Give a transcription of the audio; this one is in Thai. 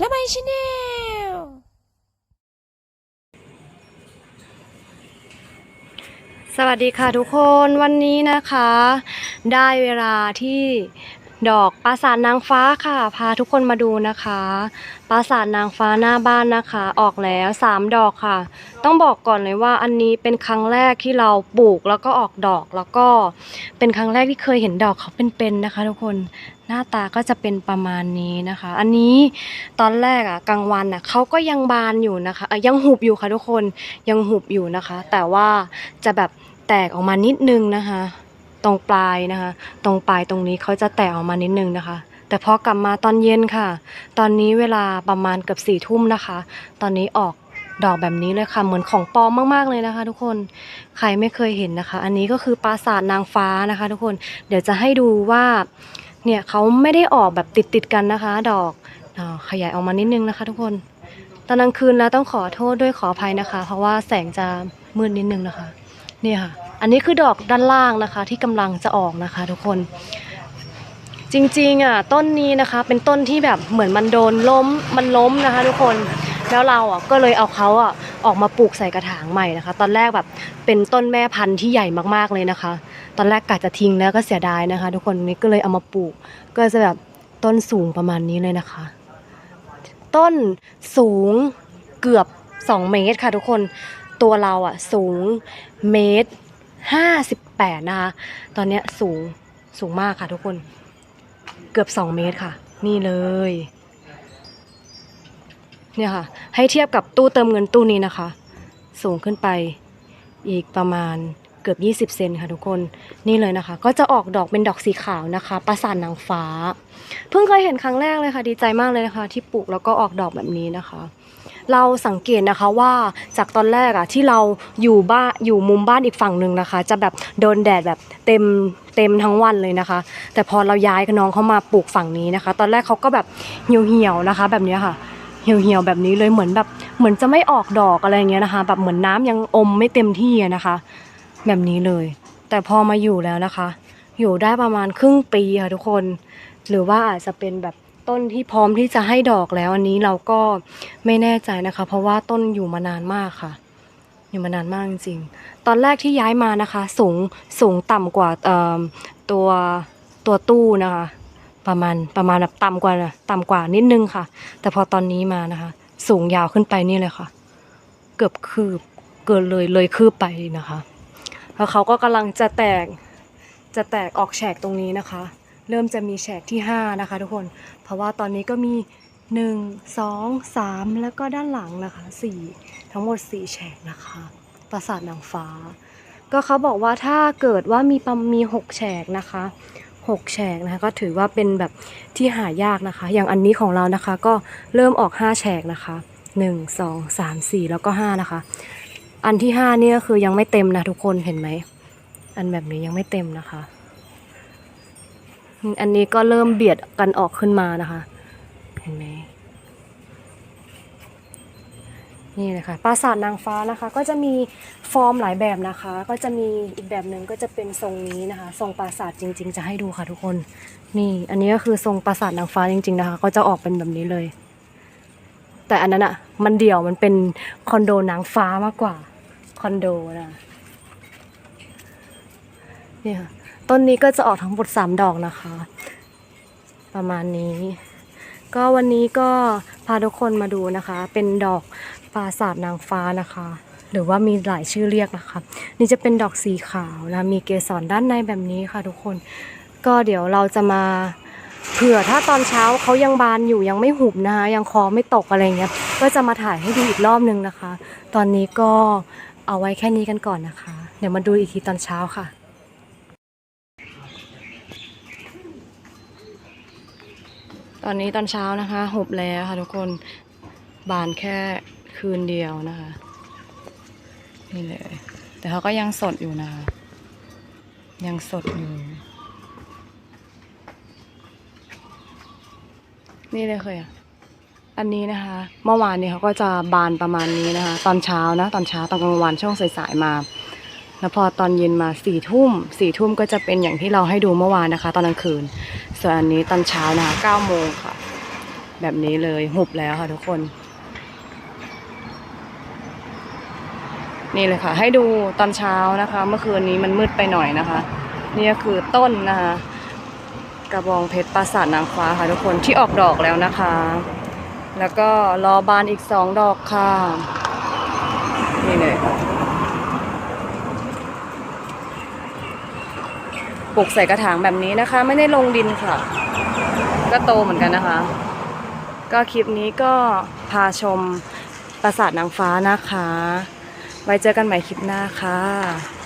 ละไมชแนลสวัสดีค่ะทุกคนวันนี้นะคะ ได้เวลาที่ ดอกปราสาทนางฟ้าค่ะ พาทุกคนมาดูนะคะ ปราสาทนางฟ้าหน้าบ้านนะคะ ออกแล้วสามดอกค่ะ ต้องบอกก่อนเลยว่าอันนี้เป็นครั้งแรกที่เราปลูกแล้วก็ออกดอกแล้วก็เป็นครั้งแรกที่เคยเห็นดอกเขาเป็นๆนะคะ ทุกคนหน้าตาก็จะเป็นประมาณนี้นะคะ อันนี้ตอนแรกอะกลางวันอะเขาก็ยังบานอยู่นะคะะยังหุบอยู่ค่ะทุกคนยังหุบอยู่นะคะ แต่ว่าจะแบบแตกออกมานิดนึงนะคะ ตรงปลายนะคะ ตรงปลายตรงนี้เขาจะแตกออกมานิดนึงนะคะ แต่พอกลับมาตอนเย็นค่ะ ตอนนี้เวลาประมาณเกือบสี่ทุ่มนะคะ ตอนนี้ออกดอกแบบนี้เลยค่ะ เหมือนของปลอมมากๆเลยนะคะ ทุกคนใครไม่เคยเห็นนะคะ อันนี้ก็คือปราสาทนางฟ้านะคะ ทุกคนเดี๋ยวจะให้ดูว่าเนี่ยเขาไม่ได้ออกแบบติดติดๆกันนะคะ ดอกอขยายออกมานิดนึงนะคะ ทุกคนตอนกลางคืนแล้วต้องขอโทษด้วยขออภัยนะคะ เพราะว่าแสงจะมืดนิดนึงนะคะ เนี่ยค่ะ อันนี้คือดอกด้านล่างนะคะที่กำลังจะออกนะคะ ทุกคน จริงๆอะต้นนี้นะคะ เป็นต้นที่แบบเหมือนมันโดนล้มมันล้มนะคะ ทุกคนแล้วเราอะก็เลยเอาเขาอะออกมาปลูกใส่กระถางใหม่นะคะ ตอนแรกแบบเป็นต้นแม่พันธุ์ที่ใหญ่มากๆเลยนะคะ ตอนแรกกะจะทิ้งแล้วก็เสียดายนะคะ ทุกคนนี่ก็เลยเอามาปลูก ก็จะแบบต้นสูงประมาณนี้เลยนะคะ ต้นสูงเกือบ 2 เมตรค่ะ ทุกคนตัวเราอะสูงเมตร ห้าสิบแปดนะคะ ตอนนี้สูงสูงมากค่ะทุกคน เกือบ 2 เมตรค่ะ นี่เลย เนี่ยค่ะ ให้เทียบกับตู้เติมเงินตู้นี้นะคะ สูงขึ้นไปอีกประมาณเกือบ 20 เซนค่ะทุกคน นี่เลยนะคะ ก็จะออกดอกเป็นดอกสีขาวนะคะ ประสานนางฟ้า เพิ่งเคยเห็นครั้งแรกเลยค่ะ ดีใจมากเลยนะคะ ที่ปลูกแล้วก็ออกดอกแบบนี้นะคะ เราสังเกตนะคะว่าจากตอนแรกอะที่เราอยู่บ้านอยู่มุมบ้านอีกฝั่งหนึ่งนะคะ จะแบบโดนแดดแบบเต็มเต็มทั้งวันเลยนะคะ แต่พอเราย้ายกับน้องเขามาปลูกฝั่งนี้นะคะ ตอนแรกเขาก็แบบเหี่ยวๆนะคะ แบบนี้ค่ะเหี่ยวๆแบบนี้เลยเหมือนแบบเหมือนจะไม่ออกดอกอะไรเงี้ยนะคะ แบบเหมือนน้ำยังอมไม่เต็มที่นะคะ แบบนี้เลย แต่พอมาอยู่แล้วนะคะ อยู่ได้ประมาณครึ่งปีค่ะทุกคน หรือว่าอาจจะเป็นแบบ ต้นที่พร้อมที่จะให้ดอกแล้วอันนี้เราก็ไม่แน่ใจนะคะ เพราะว่าต้นอยู่มานานมากค่ะ อยู่มานานมากจริงๆตอนแรกที่ย้ายมานะคะ สูงสูงต่ำกว่าตัวตัวตู้นะคะ ประมาณประมาณแบบต่ำกว่าน่ะต่ำกว่านิดนึงค่ะ แต่พอตอนนี้มานะคะ สูงยาวขึ้นไปนี่เลยค่ะ เกือบคืบเกินเลยเลยคืบไปนะคะแล้วเขาก็กำลังจะแตกจะแตกออกแฉกตรงนี้นะคะ เริ่มจะมีแฉกที่ห้านะคะทุกคน เพราะว่าตอนนี้ก็มีหนึ่งสองสามแล้วก็ด้านหลังนะคะสี่ทั้งหมดสี่แฉกนะคะปราสาทนางฟ้า ก็เขาบอกว่าถ้าเกิดว่ามีประมีหกแฉกนะคะหกแฉกนะคะก็ถือว่าเป็นแบบที่หายากนะคะ อย่างอันนี้ของเรานะคะก็เริ่มออกห้าแฉกนะคะหนึ่งสองสามสี่แล้วก็ห้านะคะ อันที่ห้านี่ก็คือยังไม่เต็มนะทุกคนเห็นไหม อันแบบนี้ยังไม่เต็มนะคะ อันนี้ก็เริ่มเบียดกันออกขึ้นมานะคะ เห็นไหมนี่เลยค่ะปราสาทนางฟ้านะคะ ก็จะมีฟอร์มหลายแบบนะคะ ก็จะมีอีกแบบหนึ่งก็จะเป็นทรงนี้นะคะ ทรงปราสาทจริง ๆ จะให้ดูค่ะทุกคน นี่ อันนี้ก็คือทรงปราสาทนางฟ้าจริง ๆนะคะ ก็จะออกเป็นแบบนี้เลย แต่อันนั้นอะ่ะมันเดี่ยวมันเป็นคอนโดนางฟ้ามากกว่าคอนโดนะเนี่ยค่ะ ต้นนี้ก็จะออกทั้งหมดสามดอกนะคะ ประมาณนี้ ก็วันนี้ก็พาทุกคนมาดูนะคะ เป็นดอกปราสาทนางฟ้านะคะ หรือว่ามีหลายชื่อเรียกนะคะ นี่จะเป็นดอกสีขาวนะ มีเกสรด้านในแบบนี้ค่ะทุกคน ก็เดี๋ยวเราจะมาเผื่อถ้าตอนเช้าเขายังบานอยู่ยังไม่หุบนะคะยังคอไม่ตกอะไรเงี้ย ก็จะมาถ่ายให้ดูอีกรอบนึงนะคะ ตอนนี้ก็เอาไว้แค่นี้กันก่อนนะคะ เดี๋ยวมาดูอีกทีตอนเช้าค่ะ ตอนนี้ตอนเช้านะคะหุบแล้วค่ะทุกคนบานแค่คืนเดียวนะคะ นี่เลย แต่เขาก็ยังสดอยู่นะคะยังสดอยู่ นี่เลยเคยอะอันนี้นะคะ เมื่อวานนี้เขาก็จะบานประมาณนี้นะคะ ตอนเช้านะ ตอนเช้าตอนกลางวันช่วงสายๆมาแล้วพอตอนเย็นมาสี่ทุ่มสี่ทุ่มก็จะเป็นอย่างที่เราให้ดูเมื่อวานนะคะ ตอนกลางคืน ส่วนอันนี้ตอนเช้านะคะเก้าโมงค่ะ แบบนี้เลยหุบแล้วค่ะทุกคน นี่เลยค่ะ ให้ดูตอนเช้านะคะ เมื่อคืนนี้มันมืดไปหน่อยนะคะ นี่ก็คือต้นนะคะกระบองเพชรปราสาทนางฟ้าค่ะทุกคนที่ออกดอกแล้วนะคะ แล้วก็รอบานอีกสองดอกค่ะ นี่เลยค่ะ ปลูกใส่กระถางแบบนี้นะคะ ไม่ได้ลงดินค่ะ ก็โตเหมือนกันนะคะ ก็คลิปนี้ก็พาชมปราสาทนางฟ้านะคะ ไว้เจอกันใหม่คลิปหน้าค่ะ